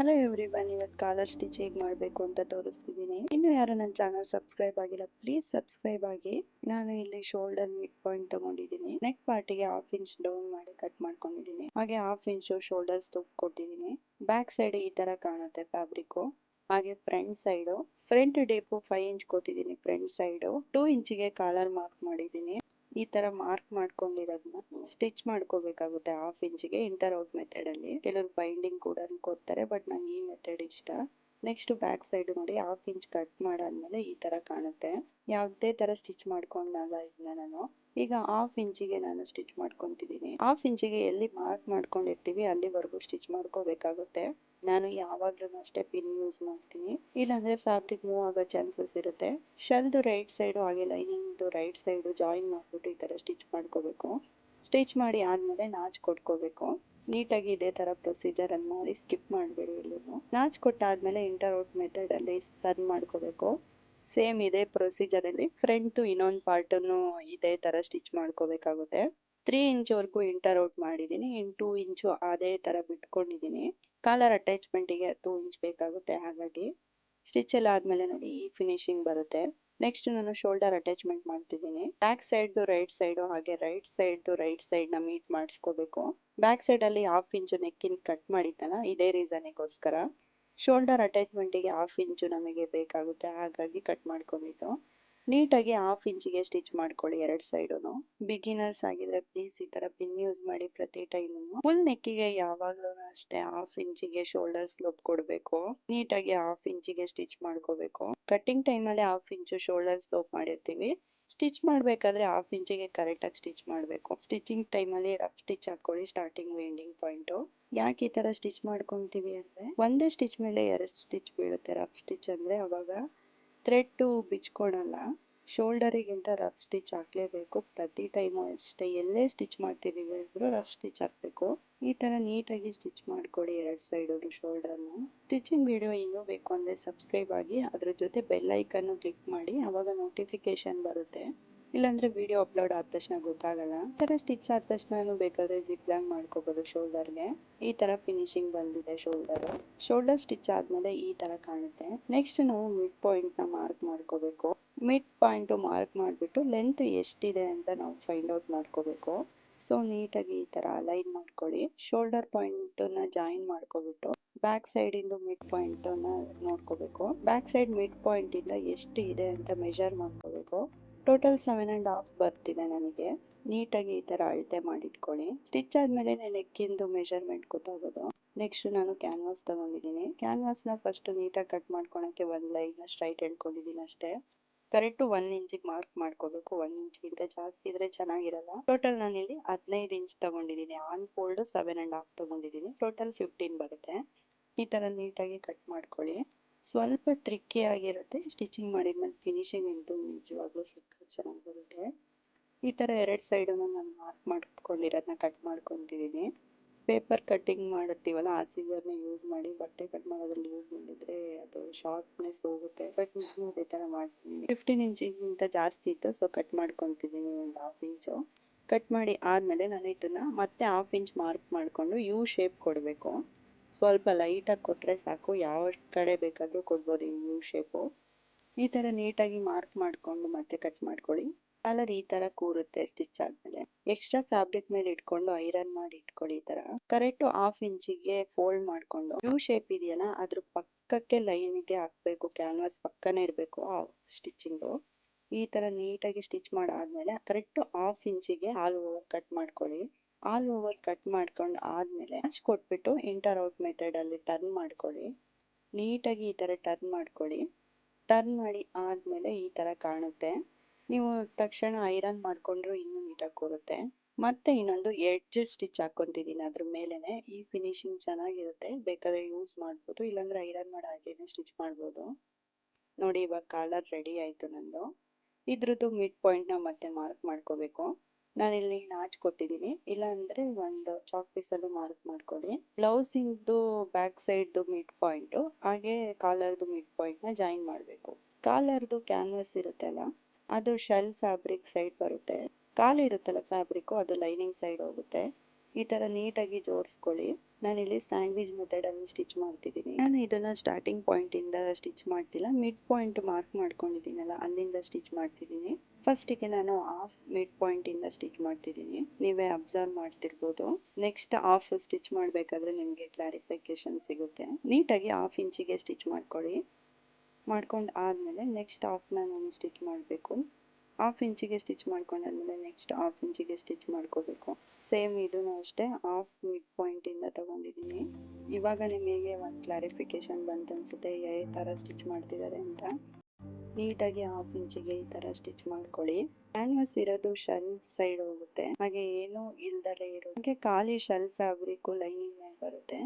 Hello every ಬನ್ ಇವತ್ತು collar stitch ಹೇಗೆ ಮಾಡಬೇಕು ಅಂತ ತೋರಿಸ್ತಿದ್ದೀನಿ. ಇನ್ನು ಯಾರು ನನ್ನ ಚಾನಲ್ ಸಬ್ಸ್ಕ್ರೈಬ್ ಆಗಿಲ್ಲ ಪ್ಲೀಸ್ ಸಬ್ಸ್ಕ್ರೈಬ್ ಆಗಿ. ನಾನು ಇಲ್ಲಿ ಶೋಲ್ಡರ್ ಪಾಯಿಂಟ್ ತಗೊಂಡಿದ್ದೀನಿ. ನೆಕ್ ಪಾರ್ಟಿಗೆ ಹಾಫ್ ಇಂಚ್ ಡೌನ್ ಮಾಡಿ ಕಟ್ ಮಾಡ್ಕೊಂಡಿದ್ದೀನಿ. ಹಾಗೆ ಹಾಫ್ ಇಂಚು ಶೋಲ್ಡರ್ಸ್ ಸ್ಟೋಪ್ ಕೊಟ್ಟಿದ್ದೀನಿ ಬ್ಯಾಕ್ ಸೈಡ್ ಈ ತರ ಕಾಣುತ್ತೆ ಫ್ಯಾಬ್ರಿಕ್ ಹಾಗೆ front side front ಡೇಪು five inch ಕೊಟ್ಟಿದ್ದೀನಿ ಫ್ರಂಟ್ ಸೈಡು ಟೂ ಇಂಚಿಗೆ ಕಾಲರ್ ಮಾರ್ಕ್ ಮಾಡಿದ್ದೀನಿ. ಈ ತರ ಮಾರ್ಕ್ ಮಾಡ್ಕೊಂಡಿರೋದನ್ನ ಸ್ಟಿಚ್ ಮಾಡ್ಕೋಬೇಕಾಗುತ್ತೆ ಹಾಫ್ ಇಂಚಿಗೆ ಇಂಟರ್ ಔಟ್ ಮೆಥಡ್ ಅಲ್ಲಿ. ಕೆಲವರು ಬೈಂಡಿಂಗ್ ಕೂಡ ಕೊಡ್ತಾರೆ ಬಟ್ ನಂಗೆ ಈ ಮೆಥಡ್ ಇಷ್ಟ. ನೆಕ್ಸ್ಟ್ ಬ್ಯಾಕ್ ಸೈಡ್ ನೋಡಿ ಹಾಫ್ ಇಂಚ್ ಕಟ್ ಮಾಡಾದ್ಮೇಲೆ ಈ ತರ ಕಾಣುತ್ತೆ. ಯಾವುದೇ ತರ ಸ್ಟಿಚ್ ಮಾಡ್ಕೊಂಡಾಗ ಇದನ್ನ ನಾನು. ಈಗ ಹಾಫ್ ಇಂಚಿಗೆ ನಾನು ಸ್ಟಿಚ್ ಮಾಡ್ಕೊಂತಿದ್ದೀನಿ. ಹಾಫ್ ಇಂಚಿಗೆ ಎಲ್ಲಿ ಮಾರ್ಕ್ ಮಾಡ್ಕೊಂಡಿರ್ತೀವಿ ಅಲ್ಲಿವರೆಗೂ ಸ್ಟಿಚ್ ಮಾಡ್ಕೋಬೇಕಾಗುತ್ತೆ. ನಾನು ಯಾವಾಗ್ಲೂ ಅಷ್ಟೇ ಪಿನ್ ಯೂಸ್ ಮಾಡ್ತೀನಿ. ಇಲ್ಲಾಂದ್ರೆ ಫ್ಯಾಬ್ರಿಕ್ ಮೂವ್ ಆಗೋ ಚಾನ್ಸಸ್ ಇರುತ್ತೆ. ಶಲ್ದು ರೈಟ್ ಸೈಡು ಹಾಗೆ ಲೈನಿಂಗ್ದು ರೈಟ್ ಸೈಡು ಜಾಯಿನ್ ಮಾಡ್ಬಿಟ್ಟು ಈ ತರ ಸ್ಟಿಚ್ ಮಾಡ್ಕೋಬೇಕು. ಸ್ಟಿಚ್ ಮಾಡಿ ಆದ್ಮೇಲೆ ನಾಚ್ ಕೊಟ್ಕೋಬೇಕು. ನೀಟಾಗಿ ಇದೇ ಥರ ಪ್ರೊಸೀಜರ್ ಅನ್ನು ಮಾಡಿ ಸ್ಕಿಪ್ ಮಾಡಬೇಡಿ ಎಲ್ಲೂ ನಾಚ್ ಕೊಟ್ಟಾದಮೇಲೆ ಇಂಟರ್ ಔಟ್ ಮೆಥಡ್ ಅಲ್ಲಿ ಟರ್ನ್ ಮಾಡ್ಕೋಬೇಕು. ಸೇಮ್ ಇದೇ ಪ್ರೊಸೀಜರಲ್ಲಿ ಫ್ರಂಟು ಇನ್ನೊಂದು ಪಾರ್ಟನ್ನು ಇದೇ ಥರ ಸ್ಟಿಚ್ ಮಾಡ್ಕೋಬೇಕಾಗುತ್ತೆ. ತ್ರೀ ಇಂಚ್ವರೆಗೂ ಇಂಟರ್ಔಟ್ ಇಂಟರ್ ಔಟ್ ಮಾಡಿದ್ದೀನಿ. ಟೂ ಇಂಚು ಅದೇ ಥರ ಬಿಟ್ಕೊಂಡಿದ್ದೀನಿ. ಕಾಲರ್ ಅಟ್ಯಾಚ್ಮೆಂಟಿಗೆ ಟೂ ಇಂಚ್ ಬೇಕಾಗುತ್ತೆ ಹಾಗಾಗಿ. ಸ್ಟಿಚ್ ಎಲ್ಲ ಆದಮೇಲೆ ನೋಡಿ ಈ ಫಿನಿಶಿಂಗ್ ಬರುತ್ತೆ. ನೆಕ್ಸ್ಟ್ ನಾನು ಶೋಲ್ಡರ್ ಅಟ್ಯಾಚ್ಮೆಂಟ್ ಮಾಡ್ತಿದ್ದೀನಿ. ಬ್ಯಾಕ್ ಸೈಡ್ ರೈಟ್ ಸೈಡ್ ಹಾಗೆ ರೈಟ್ ಸೈಡ್ ರೈಟ್ ಸೈಡ್ನ ಮೀಟ್ ಮಾಡಿಸ್ಕೋಬೇಕು. ಬ್ಯಾಕ್ ಸೈಡ್ ಅಲ್ಲಿ ಹಾಫ್ ಇಂಚು ನೆಕ್ಕಿನ್ ಕಟ್ ಮಾಡಿದ್ದಲ್ಲ, ಇದೇ ರೀಸನಿಗೋಸ್ಕರ ಶೋಲ್ಡರ್ ಅಟ್ಯಾಚ್ಮೆಂಟಿಗೆ ಹಾಫ್ ಇಂಚು ನಮಗೆ ಬೇಕಾಗುತ್ತೆ, ಹಾಗಾಗಿ ಕಟ್ ಮಾಡ್ಕೋಬೇಕು ನೀಟಾಗಿ ಹಾಫ್ ಇಂಚಿಗೆ ಸ್ಟಿಚ್ ಮಾಡ್ಕೊಳ್ಳಿ ಎರಡು ಸೈಡುನು ಬಿಗಿನರ್ಸ್ ಆಗಿದ್ರೆ ಪ್ಲೀಸ್ ಈ ತರ ಪಿನ್ ಯೂಸ್ ಮಾಡಿ ಪ್ರತಿ ಟೈಮ್ ಫುಲ್ ನೆಕ್ಕಿಗೆ ಯಾವಾಗ್ಲೂ ಅಷ್ಟೇ ಹಾಫ್ ಇಂಚಿಗೆ ಶೋಲ್ಡರ್ ಸ್ಲೋಪ್ ಕೊಡ್ಬೇಕು. ನೀಟಾಗಿ ಹಾಫ್ ಇಂಚಿಗೆ ಸ್ಟಿಚ್ ಮಾಡ್ಕೋಬೇಕು. ಕಟ್ಟಿಂಗ್ ಟೈಮ್ ಅಲ್ಲಿ ಹಾಫ್ ಇಂಚು ಶೋಲ್ಡರ್ ಸ್ಲೋಪ್ ಮಾಡಿರ್ತೀವಿ. ಸ್ಟಿಚ್ ಮಾಡ್ಬೇಕಾದ್ರೆ ಹಾಫ್ ಇಂಚಿಗೆ ಕರೆಕ್ಟ್ ಆಗಿ ಸ್ಟಿಚ್ ಮಾಡ್ಬೇಕು. ಸ್ಟಿಚಿಂಗ್ ಟೈಮ್ ಅಲ್ಲಿ ರಫ್ ಸ್ಟಿಚ್ ಹಾಕೊಳ್ಳಿ ಸ್ಟಾರ್ಟಿಂಗ್ ಎಂಡಿಂಗ್ ಪಾಯಿಂಟ್ ಯಾಕೆ ಈ ತರ ಸ್ಟಿಚ್ ಮಾಡ್ಕೊಂತೀವಿ ಅಂದ್ರೆ, ಒಂದೇ ಸ್ಟಿಚ್ ಮೇಲೆ ಎರಡು ಸ್ಟಿಚ್ ಬೀಳುತ್ತೆ. ರಫ್ ಸ್ಟಿಚ್ ಅಂದ್ರೆ ಅವಾಗ ಥ್ರೆಡ್ ಬಿಚ್ಕೊಳಲ್ಲ ಶೋಲ್ಡರಿಗಿಂತ ರಫ್ ಸ್ಟಿಚ್ ಹಾಕ್ಲೇಬೇಕು. ಪ್ರತಿ ಟೈಮು ಅಷ್ಟೇ. ಎಲ್ಲೇ ಸ್ಟಿಚ್ ಮಾಡ್ತಿದ್ದೀವಿ ಅಂದ್ರೂ ರಫ್ ಸ್ಟಿಚ್ ಹಾಕ್ಬೇಕು. ಈ ಥರ ನೀಟಾಗಿ ಸ್ಟಿಚ್ ಮಾಡಿಕೊಡಿ ಎರಡು ಸೈಡ್ ಶೋಲ್ಡರ್ನ ಸ್ಟಿಚಿಂಗ್ ವಿಡಿಯೋ ಇನ್ನೂ ಬೇಕು ಅಂದರೆ ಸಬ್ಸ್ಕ್ರೈಬ್ ಆಗಿ. ಅದ್ರ ಜೊತೆ ಬೆಲ್ ಐಕನ್ ಕ್ಲಿಕ್ ಮಾಡಿ. ಅವಾಗ ನೋಟಿಫಿಕೇಷನ್ ಬರುತ್ತೆ. ಇಲ್ಲಾಂದ್ರೆ ವಿಡಿಯೋ ಅಪ್ಲೋಡ್ ಆದ ತಕ್ಷಣ ಗೊತ್ತಾಗಲ್ಲ. ಈ ತರ ಸ್ಟಿಚ್ ಆದ ತಕ್ಷಣ ಬೇಕಾದ್ರೆ ಜಿಗ್ಜಾಗ್ ಮಾಡ್ಕೋಬಹುದು ಶೋಲ್ಡರ್ಗೆ ಈ ತರ ಫಿನಿಶಿಂಗ್ ಬಂದಿದೆ ಶೋಲ್ಡರ್ ಶೋಲ್ಡರ್ ಸ್ಟಿಚ್ ಆದ್ಮೇಲೆ ಈ ತರ ಕಾಣುತ್ತೆ. ನೆಕ್ಸ್ಟ್ ನಾವು ಮಿಡ್ ಪಾಯಿಂಟ್ನ ಮಾರ್ಕ್ ಮಾಡ್ಕೋಬೇಕು. ಮಿಡ್ ಪಾಯಿಂಟ್ ಮಾರ್ಕ್ ಮಾಡ್ಬಿಟ್ಟು ಲೆಂತ್ ಎಷ್ಟಿದೆ ಅಂತ ನಾವು ಫೈಂಡ್ ಔಟ್ ಮಾಡ್ಕೋಬೇಕು. ಸೊ ನೀಟಾಗಿ ಈ ತರ ಅಲೈನ್ ಮಾಡ್ಕೊಳ್ಳಿ. ಶೋಲ್ಡರ್ ಪಾಯಿಂಟ್ನ ಜಾಯಿನ್ ಮಾಡ್ಕೊಬಿಟ್ಟು ಬ್ಯಾಕ್ ಸೈಡ್ ಇಂದ ಮಿಡ್ ಪಾಯಿಂಟ್ನ ನೋಡ್ಕೋಬೇಕು. ಬ್ಯಾಕ್ ಸೈಡ್ ಮಿಡ್ ಪಾಯಿಂಟ್ ಇಂದ ಎಷ್ಟು ಇದೆ ಅಂತ ಮೆಷರ್ ಮಾಡ್ಕೋಬೇಕು. ಟೋಟಲ್ ಸೆವೆನ್ ಅಂಡ್ ಹಾಫ್ ಬರ್ತಿದೆ ನನಗೆ. ನೀಟಾಗಿ ಈ ಥರ ಅಳತೆ ಮಾಡಿಟ್ಕೊಳ್ಳಿ. ಸ್ಟಿಚ್ ಆದ್ಮೇಲೆ ನೆಕ್ಕಿಂದು ಮೆಷರ್ಮೆಂಟ್ ಗೊತ್ತಾಗೋದು. ನೆಕ್ಸ್ಟ್ ನಾನು ಕ್ಯಾನ್ವಾಸ್ ತಗೊಂಡಿದ್ದೀನಿ. ಕ್ಯಾನ್ವಾಸ್ನ ಫಸ್ಟ್ ನೀಟಾಗಿ ಕಟ್ ಮಾಡ್ಕೊಳಕ್ಕೆ ಒಂದು ಲೈನ್ ಸ್ಟ್ರೈಟ್ ಹೇಳ್ಕೊಂಡಿದ್ದೀನಿ ಅಷ್ಟೇ. ಕರೆಕ್ಟ್ ಒನ್ ಇಂಚಿಗೆ ಮಾರ್ಕ್ ಮಾಡ್ಕೋಬೇಕು. ಒನ್ ಇಂಚ್ಗಿಂತ ಜಾಸ್ತಿ ಇದ್ರೆ ಚೆನ್ನಾಗಿರಲ್ಲ. ಟೋಟಲ್ ನಾನಿಲ್ಲಿ ಹದಿನೈದು ಇಂಚ್ ತಗೊಂಡಿದ್ದೀನಿ. On fold seven and half ತಗೊಂಡಿದ್ದೀನಿ. ಟೋಟಲ್ ಫಿಫ್ಟೀನ್ ಬರುತ್ತೆ. ಈ ಥರ ನೀಟಾಗಿ ಕಟ್ ಮಾಡ್ಕೊಳ್ಳಿ. ಸ್ವಲ್ಪ ಟ್ರಿಕ್ಕಿ ಆಗಿರುತ್ತೆ. ಸ್ಟಿಚಿಂಗ್ ಮಾಡಿದ ಮೇಲೆ ಫಿನಿಶಿಂಗ್ ಅಂತೂ ನಿಜವಾಗ್ಲೂ ಸ್ವಲ್ಪ ಚೆನ್ನಾಗಿ ಬರುತ್ತೆ. ಈ ತರ ಎರಡು ಸೈಡ್ ನಾನು ಮಾರ್ಕ್ ಮಾಡ್ಕೊಂಡಿರೋದನ್ನ ಕಟ್ ಮಾಡ್ಕೊತಿದ್ದೀನಿ ಪೇಪರ್ ಕಟ್ಟಿಂಗ್ ಮಾಡುತ್ತೀವಲ್ಲ, ಆ ಸೀಸರ್ನ ಯೂಸ್ ಮಾಡಿ ಬಟ್ಟೆ ಕಟ್ ಮಾಡೋದ್ರಲ್ಲಿ ಯೂಸ್ ಮಾಡಿದ್ರೆ ಅದು ಶಾರ್ಪ್ನೆಸ್ ಹೋಗುತ್ತೆ. ಬಟ್ ನಾನು ಅದೇ ತರ ಮಾಡ್ತೀನಿ. ಫಿಫ್ಟೀನ್ ಇಂಚಿಗಿಂತ ಜಾಸ್ತಿ ಇತ್ತು ಸೊ ಕಟ್ ಮಾಡ್ಕೊತಿದ್ದೀನಿ ಒಂದು ಹಾಫ್ ಇಂಚು ಕಟ್ ಮಾಡಿ ಆದ್ಮೇಲೆ ನಾನು ಇದನ್ನು ಮತ್ತೆ ಹಾಫ್ ಇಂಚ್ ಮಾರ್ಕ್ ಮಾಡ್ಕೊಂಡು ಯು ಶೇಪ್ ಕೊಡಬೇಕು. ಸ್ವಲ್ಪ ಲೈಟಾಗಿ ಕೊಟ್ರೆ ಸಾಕು. ಯಾವ ಕಡೆ ಬೇಕಾದ್ರೂ ಕೊಡ್ಬೋದು ಈ ಯು ಶೇಪು ಈ ತರ ನೀಟಾಗಿ ಮಾರ್ಕ್ ಮಾಡ್ಕೊಂಡು ಮತ್ತೆ ಕಟ್ ಮಾಡ್ಕೊಳ್ಳಿ. ಕಲರ್ ಈ ತರ ಕೂರುತ್ತೆ ಸ್ಟಿಚ್ ಆದ್ಮೇಲೆ. ಎಕ್ಸ್ಟ್ರಾ ಫ್ಯಾಬ್ರಿಕ್ ಮೇಲೆ ಇಟ್ಕೊಂಡು ಐರನ್ ಮಾಡಿ ಇಟ್ಕೊಳ್ಳಿ ಈ ತರ. ಕರೆಕ್ಟ್ ಹಾಫ್ ಇಂಚಿಗೆ ಫೋಲ್ಡ್ ಮಾಡ್ಕೊಂಡು. ಯು ಶೇಪ್ ಇದೆಯಲ್ಲ, ಅದ್ರ ಪಕ್ಕಕ್ಕೆ ಲೈನಿಗೆ ಹಾಕ್ಬೇಕು. ಕ್ಯಾನ್ವಾಸ್ ಪಕ್ಕನೇ ಇರಬೇಕು ಸ್ಟಿಚಿಂಗು ಈ ತರ ನೀಟಾಗಿ ಸ್ಟಿಚ್ ಮಾಡಾದ್ಮೇಲೆ ಕರೆಕ್ಟ್ ಹಾಫ್ ಇಂಚಿಗೆ ಹಾಲು ಕಟ್ ಮಾಡ್ಕೊಳ್ಳಿ. ಆಲ್ ಓವರ್ ಕಟ್ ಮಾಡ್ಕೊಂಡು ಆದ್ಮೇಲೆ ಅಚ್ ಕೊಟ್ಬಿಟ್ಟು ಇಂಟರ್ ಔಟ್ ಮೆಥಡಲ್ಲಿ ಟರ್ನ್ ಮಾಡ್ಕೊಳ್ಳಿ. ನೀಟಾಗಿ ಈ ಥರ ಟರ್ನ್ ಮಾಡ್ಕೊಳ್ಳಿ. ಟರ್ನ್ ಮಾಡಿ ಆದ್ಮೇಲೆ ಈ ಥರ ಕಾಣುತ್ತೆ. ನೀವು ತಕ್ಷಣ ಐರನ್ ಮಾಡ್ಕೊಂಡ್ರು ಇನ್ನೂ ನೀಟಾಗಿ ಕೂರುತ್ತೆ. ಮತ್ತೆ ಇನ್ನೊಂದು ಎಡ್ಜ್ ಸ್ಟಿಚ್ ಹಾಕೊಂತಿದೀನಿ ಅದ್ರ ಮೇಲೆನೆ. ಈ ಫಿನಿಶಿಂಗ್ ಚೆನ್ನಾಗಿರುತ್ತೆ. ಬೇಕಾದ್ರೆ ಯೂಸ್ ಮಾಡ್ಬೋದು. ಇಲ್ಲಾಂದ್ರೆ ಐರನ್ ಮಾಡೋ ಹಾಗೇನೆ ಸ್ಟಿಚ್ ಮಾಡ್ಬೋದು. ನೋಡಿ ಇವಾಗ ಕಾಲರ್ ರೆಡಿ ಆಯಿತು ನಂದು. ಇದ್ರದ್ದು ಮಿಡ್ ಪಾಯಿಂಟ್ನ ಮತ್ತೆ ಮಾರ್ಕ್ ಮಾಡ್ಕೋಬೇಕು. ನಾನಿಲ್ಲಿ ನಾಚ್ ಕೊಟ್ಟಿದ್ದೀನಿ ಇಲ್ಲ ಅಂದ್ರೆ ಒಂದು ಚಾಕ್ ಪೀಸ್ ಅಲ್ಲೂ ಮಾರ್ಕ್ ಮಾಡ್ಕೊಳ್ಳಿ. ಬ್ಲೌಸಿಂಗ್ ಇಂದು ಬ್ಯಾಕ್ ಸೈಡ್ ಮಿಡ್ ಪಾಯಿಂಟ್ ಹಾಗೆ ಕಾಲರ್ದು ಮಿಡ್ ಪಾಯಿಂಟ್ನ ಜಾಯಿನ್ ಮಾಡ್ಬೇಕು. ಕಾಲರ್ದು ಕ್ಯಾನ್ವಾಸ್ ಇರುತ್ತಲ್ಲ ಅದು ಶೆಲ್ ಫ್ಯಾಬ್ರಿಕ್ ಸೈಡ್ ಬರುತ್ತೆ. ಕಾಲು ಇರುತ್ತಲ್ಲ ಫ್ಯಾಬ್ರಿಕ್ ಅದು ಲೈನಿಂಗ್ ಸೈಡ್ ಹೋಗುತ್ತೆ. ಈ ತರ ನೀಟಾಗಿ ಜೋಡಿಸ್ಕೊಳ್ಳಿ ನಾನಿಲ್ಲಿ ಸ್ಯಾಂಡ್ವಿಚ್ ಮೆಥಡ್ ಅಲ್ಲಿ ಸ್ಟಿಚ್ ಮಾಡ್ತಿದ್ದೀನಿ. ನಾನು ಇದನ್ನ ಸ್ಟಾರ್ಟಿಂಗ್ ಪಾಯಿಂಟ್ ಇಂದ ಸ್ಟಿಚ್ ಮಾಡ್ತಿಲ್ಲ ಮಿಡ್ ಪಾಯಿಂಟ್ ಮಾರ್ಕ್ ಮಾಡ್ಕೊಂಡಿದ್ದೀನಲ್ಲ, ಅಲ್ಲಿಂದ ಸ್ಟಿಚ್ ಮಾಡ್ತಿದ್ದೀನಿ. ಫಸ್ಟಿಗೆ ನಾನು ಹಾಫ್ ಮಿಡ್ ಪಾಯಿಂಟ್ ಇಂದ ಸ್ಟಿಚ್ ಮಾಡ್ತಿದ್ದೀನಿ. ನೀವೇ ಅಬ್ಸರ್ವ್ ಮಾಡ್ತಿರ್ಬೋದು. ನೆಕ್ಸ್ಟ್ ಹಾಫ್ ಸ್ಟಿಚ್ ಮಾಡಬೇಕಾದ್ರೆ ನಿಮಗೆ ಕ್ಲಾರಿಫಿಕೇಶನ್ ಸಿಗುತ್ತೆ. ನೀಟಾಗಿ ಹಾಫ್ ಇಂಚಿಗೆ ಸ್ಟಿಚ್ ಮಾಡ್ಕೊಳ್ಳಿ. ಮಾಡ್ಕೊಂಡು ಆದ್ಮೇಲೆ ನೆಕ್ಸ್ಟ್ ಹಾಫ್ನ ನಾನು ಸ್ಟಿಚ್ ಮಾಡಬೇಕು. ಹಾಫ್ ಇಂಚಿಗೆ ಸ್ಟಿಚ್ ಮಾಡ್ಕೊಂಡಾದ್ಮೇಲೆ ನೆಕ್ಸ್ಟ್ ಹಾಫ್ ಇಂಚಿಗೆ ಸ್ಟಿಚ್ ಮಾಡ್ಕೋಬೇಕು. ಸೇಮ್ ಇದನ್ನು ಅಷ್ಟೇ ಹಾಫ್ ಮಿಡ್ ಪಾಯಿಂಟ್ ಇಂದ ತಗೊಂಡಿದ್ದೀನಿ ಇವಾಗ ನಿಮಗೆ ಒಂದು ಕ್ಲಾರಿಫಿಕೇಶನ್ ಬಂತು ಅನ್ಸುತ್ತೆ ಯಾವ ತರ ಸ್ಟಿಚ್ ಮಾಡ್ತಿದ್ದಾರೆ ಅಂತ. ನೀಟಾಗಿ ಹಾಫ್ ಇಂಚಿಗೆ ಈ ತರ ಸ್ಟಿಚ್ ಮಾಡ್ಕೊಳ್ಳಿ. ಕ್ಯಾನ್ವಾಸ್ ಇರೋದು ಶೆಲ್ಫ್ ಸೈಡ್ ಹೋಗುತ್ತೆ. ಹಾಗೆ ಏನು ಇಲ್ದಲೇ ಇರೋ ಖಾಲಿ ಶೆಲ್ಫ್ ಫ್ಯಾಬ್ರಿಕ್ ಲೈನಿಂಗ್ ಮೇಲೆ ಬರುತ್ತೆ.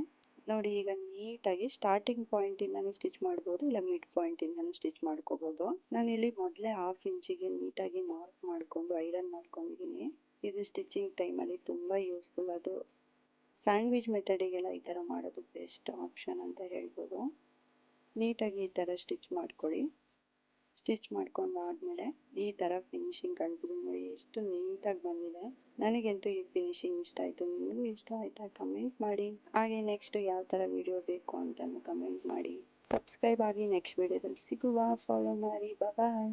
ನೋಡಿ, ಈಗ ನೀಟಾಗಿ ಸ್ಟಾರ್ಟಿಂಗ್ ಪಾಯಿಂಟ್ ಇಂದಾನು ಸ್ಟಿಚ್ ಮಾಡ್ಬೋದು, ಇಲ್ಲ ಮಿಡ್ ಪಾಯಿಂಟ್ ಇಂದಾನು ಸ್ಟಿಚ್ ಮಾಡ್ಕೋಬೋದು. ನಾನು ಇಲ್ಲಿ ಮೊದಲೇ ಹಾಫ್ ಇಂಚಿಗೆ ನೀಟಾಗಿ ಮಾರ್ಕ್ ಮಾಡ್ಕೊಂಡು ಐರನ್ ಮಾಡ್ಕೊಂಡಿದ್ದೀನಿ ಇದು ಸ್ಟಿಚಿಂಗ್ ಟೈಮಲ್ಲಿ ತುಂಬಾ ಯೂಸ್ಫುಲ್ ಅದು ಸ್ಯಾಂಡ್ವಿಚ್ ಮೆಥಡಿಗೆಲ್ಲ ಈ ಥರ ಮಾಡೋದು ಬೆಸ್ಟ್ ಆಪ್ಷನ್ ಅಂತ ಹೇಳ್ಬೋದು. ನೀಟಾಗಿ ಈ ತರ ಸ್ಟಿಚ್ ಮಾಡ್ಕೊಳ್ಳಿ ಸ್ಟಿಚ್ ಮಾಡ್ಕೊಂಡು ಆದಮೇಲೆ ಈ ಥರ ಫಿನಿಶಿಂಗ್ ಕಂಡು ನೋಡಿ, ಎಷ್ಟು ನೀಟಾಗಿ ಬಂದಿದೆ. ನನಗಂತೂ ಈ ಫಿನಿಶಿಂಗ್ ಇಷ್ಟ ಆಯಿತು. ನಿಮಗೂ ಇಷ್ಟ ಆಯಿತಾ? ಕಮೆಂಟ್ ಮಾಡಿ. ಹಾಗೆ ನೆಕ್ಸ್ಟ್ ಯಾವ ಥರ ವಿಡಿಯೋ ಬೇಕು ಅಂತ ಕಮೆಂಟ್ ಮಾಡಿ. ಸಬ್ಸ್ಕ್ರೈಬ್ ಆಗಿ ನೆಕ್ಸ್ಟ್ ವಿಡಿಯೋದಲ್ಲಿ ಸಿಗುವ. ಫಾಲೋ ಮಾಡಿ. ಬಾಯ್